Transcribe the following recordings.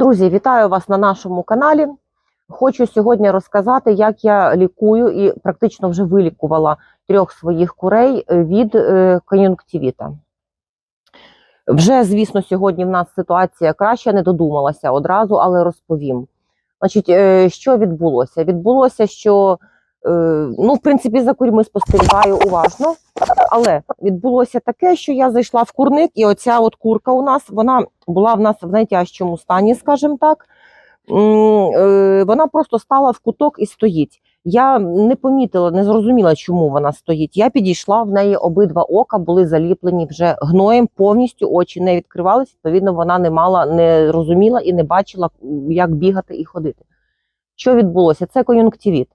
Друзі, вітаю вас на нашому каналі. Хочу сьогодні розказати, як я лікую і практично вже вилікувала трьох своїх курей е, від е, кон'юнктивіта. Вже, звісно, сьогодні в нас ситуація краща, не додумалася одразу, але розповім. Значить, е, що відбулося? Відбулося, що, ну, в принципі, за курьми спостерігаю уважно, але відбулося таке, що я зайшла в курник, і оця от курка у нас, вона була в нас в найтяжчому стані, скажімо так. Е, Вона просто стала в куток і стоїть. Я не помітила, не зрозуміла, чому вона стоїть. Я підійшла, в неї обидва ока були заліплені вже гноєм, повністю очі не відкривались. Відповідно, вона не мала, не розуміла і не бачила, як бігати і ходити. Що відбулося? Це кон'юнктивіт.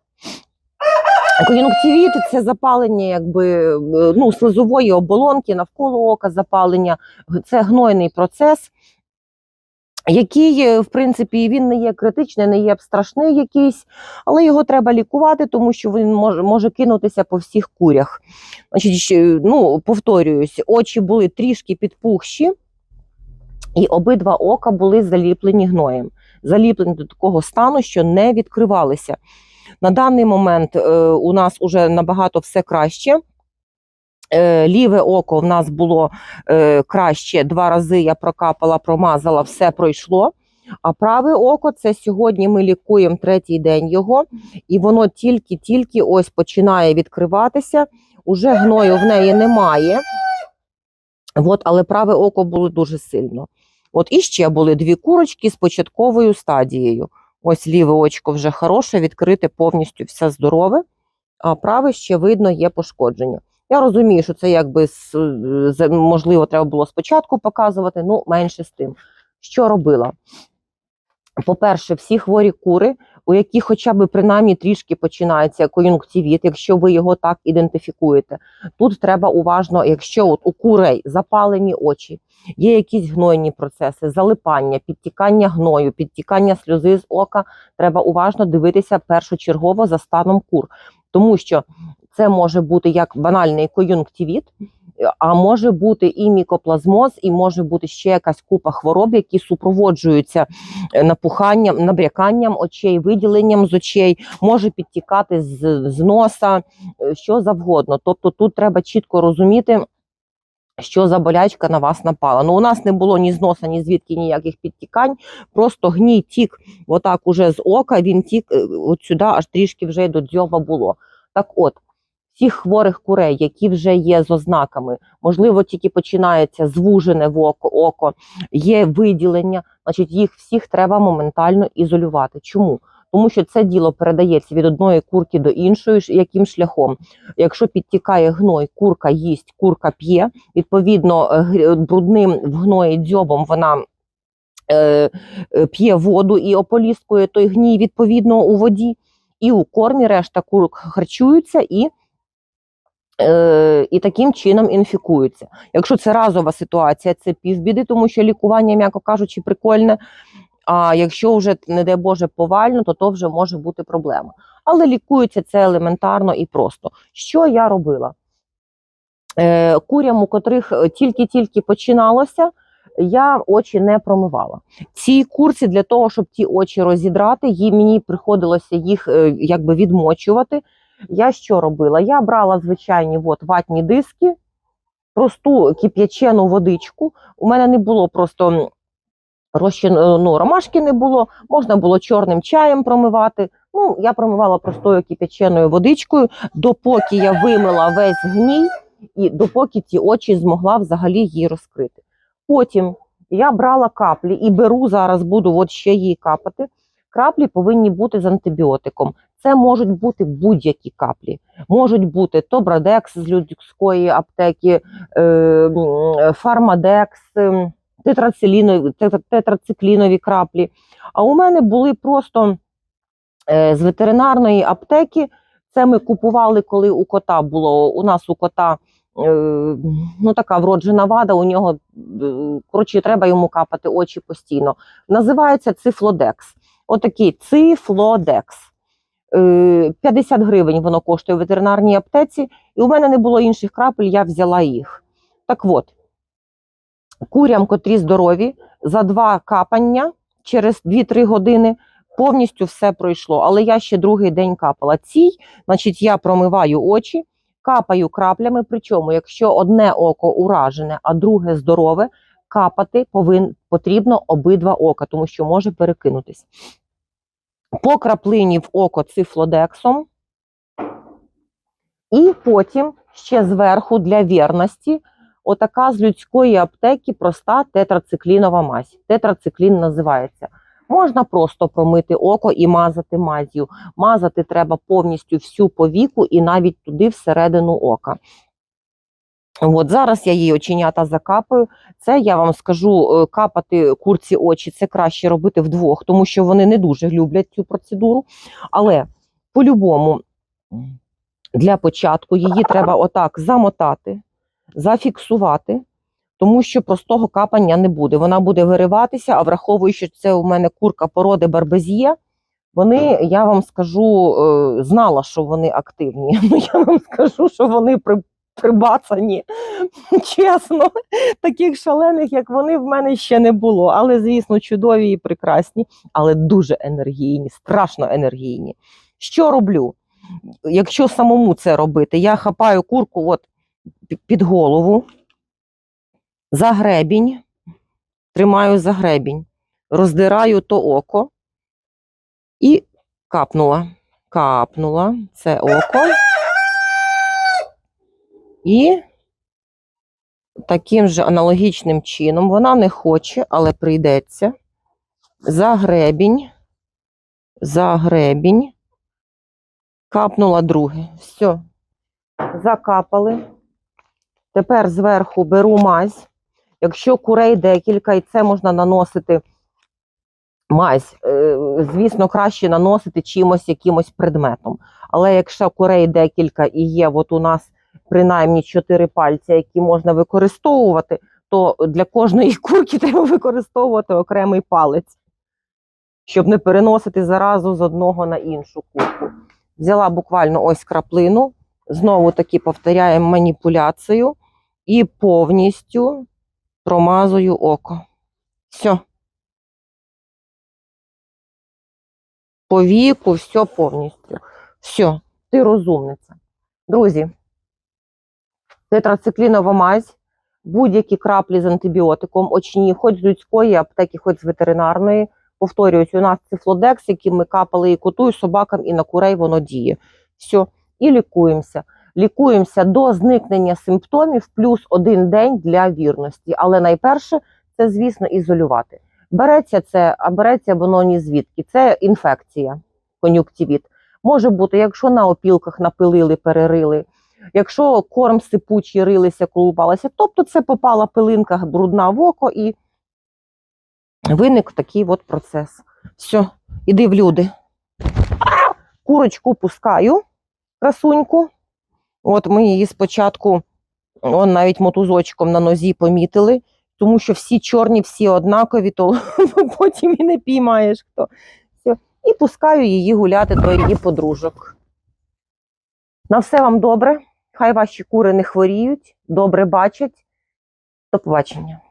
Кон'юнктивіт це запалення якби, е, ну, слизової оболонки навколо ока, запалення. Це гнойний процес, який, е, в принципі, він не є критичний, не є страшний якийсь, але його треба лікувати, тому що він може, може кинутися по всіх курях. Значить, ну, повторююсь, очі були трішки підпухші, і обидва ока були заліплені гноєм. Заліплені до такого стану, що не відкривалися. На даний момент е, у нас уже набагато все краще. Е, ліве око в нас було е, краще. Два рази я прокапала, промазала, все пройшло. А праве око це сьогодні ми лікуємо третій день його, і воно тільки-тільки ось починає відкриватися. Уже гною в неї немає. От, але праве око було дуже сильно. От і ще були дві курочки з початковою стадією. Ось ліве очко вже хороше, відкрите повністю все здорове, а праве ще видно є пошкодження. Я розумію, що це якби можливо треба було спочатку показувати, ну менше з тим. Що робила? По-перше, всі хворі кури, у яких хоча б принаймні трішки починається кон'юнктивіт, якщо ви його так ідентифікуєте. Тут треба уважно, якщо от у курей запалені очі, є якісь гнойні процеси, залипання, підтікання гною, підтікання сльози з ока, треба уважно дивитися першочергово за станом кур, тому що це може бути як банальний кон'юнктивіт, а може бути і мікоплазмоз, і може бути ще якась купа хвороб, які супроводжуються е, напуханням, набряканням очей, виділенням з очей, може підтікати з, з носа, е, що завгодно. Тобто тут треба чітко розуміти. Що за болячка на вас напала? Ну, у нас не було ні з носа, ні звідки ніяких підтікань. Просто гній тік, отак уже з ока. Він тік е, от сюди, аж трішки вже до дзьоба було. Так от, всіх хворих курей, які вже є з ознаками, можливо, тільки починається звужене в око, око, є виділення, значить їх всіх треба моментально ізолювати. Чому? Тому що це діло передається від одної курки до іншої, яким шляхом. Якщо підтікає гной, курка їсть, курка п'є, відповідно, е, брудним в гної дзьобом вона е, е, п'є воду і ополіскує той гній відповідно у воді, і у кормі решта курок харчуються і е, і таким чином інфікуються. Якщо це разова ситуація, це півбіди, тому що лікування, м'яко кажучи, прикольне. А якщо вже, не дай Боже, повально, то то вже може бути проблема. Але лікується це елементарно і просто. Що я робила? Е, курям, у котрих е, тільки-тільки починалося, я очі не промивала. Цій курці для того, щоб ті очі розідрати, їй мені приходилося їх якби відмочувати. Я що робила? Я брала звичайні от, ватні диски, просту кип'ячену водичку. У мене не було просто розчин, е, ну, ромашки не було, можна було чорним чаєм промивати. Ну, я промивала простою кип'яченою водичкою, допоки я вимила весь гній і допоки ті очі змогла взагалі її розкрити. Потім я брала каплі і беру зараз, буду от ще її капати. Краплі повинні бути з антибіотиком. Це можуть бути будь-які каплі. Можуть бути Тобрадекс з людської аптеки, е, Фармадекс, тетрацилінові, тетра- тетрациклінові краплі. А у мене були просто е, з ветеринарної аптеки. Це ми купували, коли у кота було. У нас у кота е, ну, така вроджена вада, у нього е, коротше, треба йому капати очі постійно. Називається цифлодекс. Отакий цифлодекс. Е, 50 гривень воно коштує в ветеринарній аптеці, і у мене не було інших крапель, я взяла їх. Так от, курям, котрі здорові, за два капання через 2-3 години повністю все пройшло. Але я ще другий день капала. Цій, значить, я промиваю очі, капаю краплями. Причому, якщо одне око уражене, а друге здорове, капати повин, потрібно обидва ока, тому що може перекинутись. По краплині в око цифлодексом. І потім ще зверху для вірності отака з людської аптеки проста тетрациклінова мазь. Тетрациклін називається. Можна просто промити око і мазати мазю. Мазати треба повністю всю повіку і навіть туди всередину ока. От зараз я її оченята закапаю. Це я вам скажу, е, капати курці очі це краще робити вдвох, тому що вони не дуже люблять цю процедуру. Але по-любому для початку її треба отак замотати, зафіксувати, тому що простого капання не буде. Вона буде вириватися, а враховуючи, що це у мене курка породи барбезє, вони, я вам скажу, е, знала, що вони активні. Ну, я вам скажу, що вони при, прибацані. Чесно, таких шалених, як вони, в мене ще не було. Але, звісно, чудові і прекрасні, але дуже енергійні, страшно енергійні. Що роблю? Якщо самому це робити, я хапаю курку от під голову, за гребінь, тримаю за гребінь, роздираю то око і капнула. Капнула це око. І таким же аналогічним чином вона не хоче, але прийдеться. За гребінь, за гребінь, капнула друге. Все, закапали. Тепер зверху беру мазь. Якщо курей декілька, і це можна наносити мазь, е, звісно, краще наносити чимось, якимось предметом. Але якщо курей декілька і є, от у нас принаймні чотири пальця, які можна використовувати, то для кожної курки треба використовувати окремий палець, щоб не переносити заразу з одного на іншу курку. Взяла буквально ось краплину, знову таки повторяємо маніпуляцію і повністю промазую око. Все. По віку, все повністю. Все, ти розумниця. Друзі, тетрациклінова мазь, будь-які краплі з антибіотиком, очні, хоч з людської аптеки, хоч з ветеринарної. Повторюють, у нас цифлодекс, який ми капали і коту, і собакам, і на курей воно діє. Все, і лікуємося. Лікуємося до зникнення симптомів плюс один день для вірності. Але найперше це, звісно, ізолювати. Береться це, а береться воно ні звідки. Це інфекція, кон'юктивіт. Може бути, якщо на опілках напилили, перерили, якщо корм сипучий рилися, колупалися, тобто це попала пилинка брудна в око і виник такий от процес. Все, іди в люди. Курочку пускаю, красуньку. От ми її спочатку, он навіть мотузочком на нозі помітили, тому що всі чорні, всі однакові, то потім і не піймаєш хто. Все. І пускаю її гуляти до її подружок. На все вам добре. Хай ваші кури не хворіють, добре бачать. До побачення.